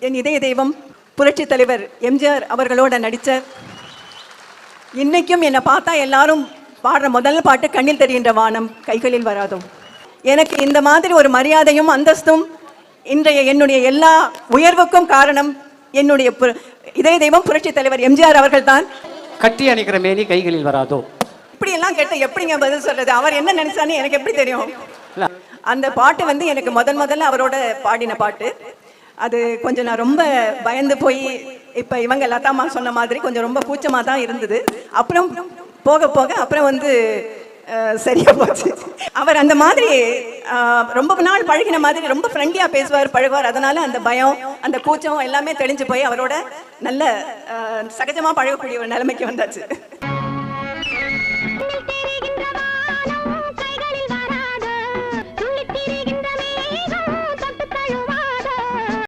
என் இதய தெய்வம் புரட்சி தலைவர் எம்ஜிஆர் அவர்களோட நடித்த இன்னைக்கும் என்னை பார்த்தா எல்லாரும் பாடுற முதல் பாட்டு கண்ணில் தெரிகின்ற வானம் கைகளில் வராதோ. எனக்கு இந்த மாதிரி ஒரு மரியாதையும் அந்தஸ்தும் இன்றைய என்னுடைய எல்லா உயர்வுக்கும் காரணம் என்னுடைய பு- இதய தெய்வம் புரட்சி தலைவர் எம்ஜிஆர் அவர்கள்தான். கட்டி அணைக்கிற மேனி கைகளில் வராதோ. இப்படி எல்லாம் கேட்ட எப்படிங்க பதில் சொல்றது? அவர் என்ன நினைச்சான்னு எனக்கு எப்படி தெரியும். அந்த பாட்டு வந்து எனக்கு முதல் முதல்ல அவரோட பாடின பாட்டு. அது கொஞ்சம் நான் ரொம்ப பயந்து போய் இப்போ இவங்க லதாமா சொன்ன மாதிரி கொஞ்சம் ரொம்ப கூச்சமாக தான் இருந்தது. அப்புறம் போக போக அப்புறம் வந்து சரியா போச்சு. அவர் அந்த மாதிரி ரொம்ப நாள் பழகின மாதிரி ரொம்ப ஃப்ரெண்ட்லியாக பேசுவார் பழகுவார். அதனால அந்த பயம் அந்த கூச்சம் எல்லாமே தெளிஞ்சு போய் அவரோட நல்ல சகஜமாக பழகக்கூடிய ஒரு நிலைமைக்கு வந்தாச்சு.